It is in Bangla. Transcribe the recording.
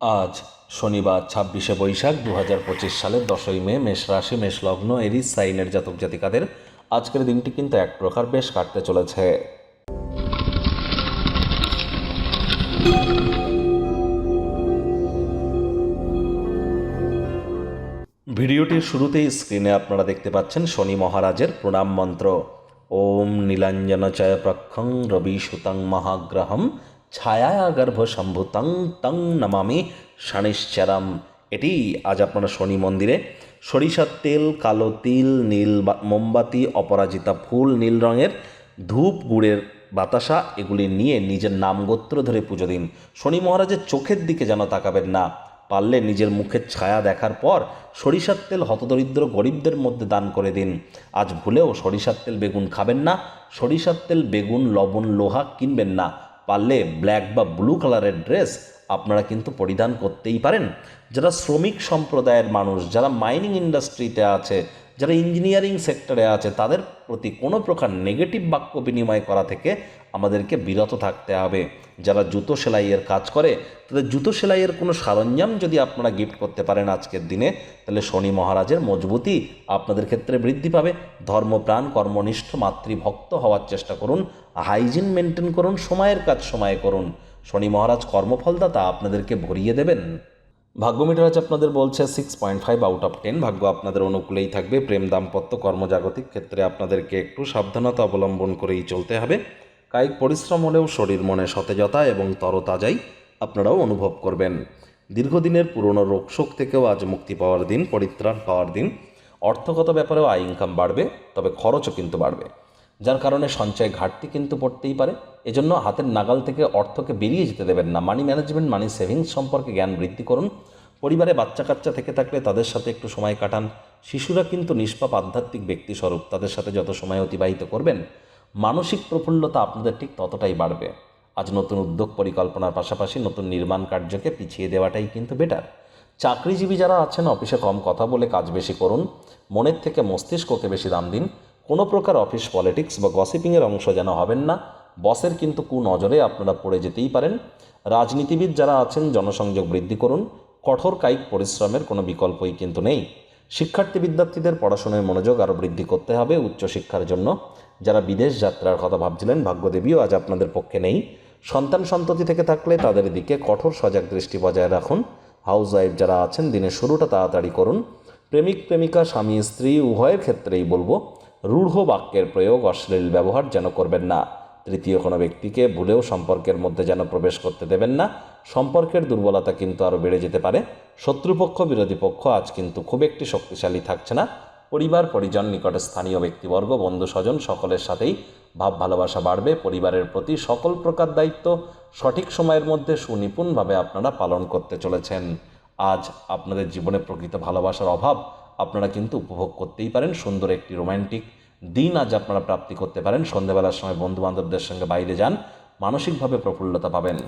আজ শনিবার ছাব্বিশে বৈশাখ দু হাজার পঁচিশ সালের দশই মে মেষ রাশি, মেষ লগ্ন, এরিস, সাইনের জাতক জাতিকাদের আজকের দিনটি কিন্তু এক প্রকার বেশ কাটতে চলেছে। ভিডিওটির শুরুতেই স্ক্রিনে আপনারা দেখতে পাচ্ছেন শনি মহারাজের প্রণাম মন্ত্র। ওম নীলাঞ্জন চয় প্রক্ষং রবি সুতং মহাগ্রহম ছায়া গর্ভ সম্ভুতং তং নমামি শনিশ্চরম। এটি আজ আপনারা শনি মন্দিরে সরিষার তেল, কালো তিল, নীল মোমবাতি, অপরাজিতা ফুল, নীল রঙের ধূপ, গুড়ের বাতাসা, এগুলি নিয়ে নিজের নাম গোত্র ধরে পুজো দিন। শনি মহারাজের চোখের দিকে যেন তাকাবেন না। পারলে নিজের মুখের ছায়া দেখার পর সরিষার তেল হতদরিদ্র গরিবদের মধ্যে দান করে দিন। আজ ভুলেও সরিষার তেল বেগুন খাবেন না। সরিষার তেল বেগুন, লবণ, লোহা কিনবেন না। পারলে ব্ল্যাক বা ব্লু কালারের ড্রেস আপনারা কিন্তু পরিধান করতেই পারেন। যারা শ্রমিক সম্প্রদায়ের মানুষ, যারা মাইনিং ইন্ডাস্ট্রিতে আছে যারা ইঞ্জিনিয়ারিং সেক্টরে আছে, তাদের প্রতি কোনো প্রকার নেগেটিভ বাক্য বিনিময় করা থেকে আমাদেরকে বিরত থাকতে হবে। যারা জুতো সেলাইয়ের কাজ করে, তাদের জুতো সেলাইয়ের কোনো সরঞ্জাম যদি আপনারা গিফট করতে পারেন আজকের দিনে, তাহলে শনি মহারাজের মজবুতি আপনাদের ক্ষেত্রে বৃদ্ধি পাবে। ধর্মপ্রাণ কর্মনিষ্ঠ, মাতৃভক্ত হওয়ার চেষ্টা করুন। হাইজিন মেনটেন করুন, সময়ের কাজ সময়ে করুন। শনি মহারাজ কর্মফলদাতা আপনাদেরকে ভরিয়ে দেবেন। ভাগ্য মিটার আজ আপনাদের বলছে six point five out of ten ভাগ্য আপনাদের অনুকূলেই থাকবে। প্রেম, দাম্পত্য, কর্মজাগতিক ক্ষেত্রে আপনাদেরকে একটু সাবধানতা অবলম্বন করেই চলতে হবে। কায়িক পরিশ্রম হলেও শরীর মনে সতেজতা এবং তরতাজাই আপনারাও অনুভব করবেন। দীর্ঘদিনের পুরনো রোগশোক থেকেও আজ মুক্তি পাওয়ার দিন, পরিত্রাণ পাওয়ার দিন। অর্থগত ব্যাপারেও আয় ইনকাম বাড়বে, তবে খরচও কিন্তু বাড়বে। যার কারণে সঞ্চয় ঘাটতি কিন্তু পড়তেই পারে। এজন্য হাতের নাগাল থেকে অর্থকে বেরিয়ে যেতে দেবেন না। মানি ম্যানেজমেন্ট, মানি সেভিংস সম্পর্কে জ্ঞান বৃদ্ধি করুন। পরিবারে বাচ্চা কাচ্চা থেকে থাকলে তাদের সাথে একটু সময় কাটান। শিশুরা কিন্তু নিষ্পাপ আধ্যাত্মিক ব্যক্তি স্বরূপ তাদের সাথে যত সময় অতিবাহিত করবেন, মানসিক প্রফুল্লতা আপনাদের ঠিক ততটাই বাড়বে। আজ নতুন উদ্যোগ পরিকল্পনার পাশাপাশি নতুন নির্মাণ কার্যকে পিছিয়ে দেওয়াটাই কিন্তু বেটার চাকরিজীবী যারা আছেন, অফিসে কম কথা বলে কাজ বেশি করুন। মনের থেকে মস্তিষ্ককে বেশি দাম দিন। কোনো প্রকার অফিস পলিটিক্স বা গসিপিংয়ের অংশ যেন হবেন না। বসের কিন্তু কু নজরে আপনারা পড়ে যেতেই পারেন। রাজনীতিবিদ যারা আছেন, জনসংযোগ বৃদ্ধি করুন। কঠোর কায়িক পরিশ্রমের কোনো বিকল্পই কিন্তু নেই। শিক্ষার্থী বিদ্যার্থীদের পড়াশোনায় মনোযোগ আরও বৃদ্ধি করতে হবে উচ্চশিক্ষার জন্য। যারা বিদেশ যাত্রার কথা ভাবছিলেন, ভাগ্যদেবীও আজ আপনাদের পক্ষে নেই। সন্তান সন্ততি থেকে থাকলে তাদের দিকে কঠোর সজাগ দৃষ্টি বজায় রাখুন। হাউস ওয়াইফ যারা আছেন, দিনের শুরুটা তাড়াতাড়ি করুন। প্রেমিক, প্রেমিকা, স্বামী, স্ত্রী, উভয়ের ক্ষেত্রেই বলব রূঢ় বাক্যের প্রয়োগ অশ্লীল ব্যবহার যেন করবেন না। তৃতীয় কোনো ব্যক্তিকে ভুলেও সম্পর্কের মধ্যে যেন প্রবেশ করতে দেবেন না। সম্পর্কের দুর্বলতা কিন্তু আরও বেড়ে যেতে পারে। শত্রুপক্ষ, বিরোধী পক্ষ আজ কিন্তু খুব একটি শক্তিশালী থাকছে না। পরিবার, পরিজন, নিকটে স্থানীয় ব্যক্তিবর্গ বন্ধু স্বজন সকলের সাথেই ভাব ভালোবাসা বাড়বে। পরিবারের প্রতি সকল প্রকার দায়িত্ব সঠিক সময়ের মধ্যে সুনিপুণভাবে আপনারা পালন করতে চলেছেন। আজ আপনাদের জীবনে প্রকৃত ভালোবাসার অভাব আপনারা কিন্তু উপভোগ করতেই পারেন। সুন্দর একটি রোম্যান্টিক দিন আজ আপনারা প্রাপ্তি করতে পারেন। সন্ধ্যাবেলার সময় বন্ধু বান্ধবদের সঙ্গে বাইরে যান। মানসিকভাবে প্রফুল্লতা পাবেন।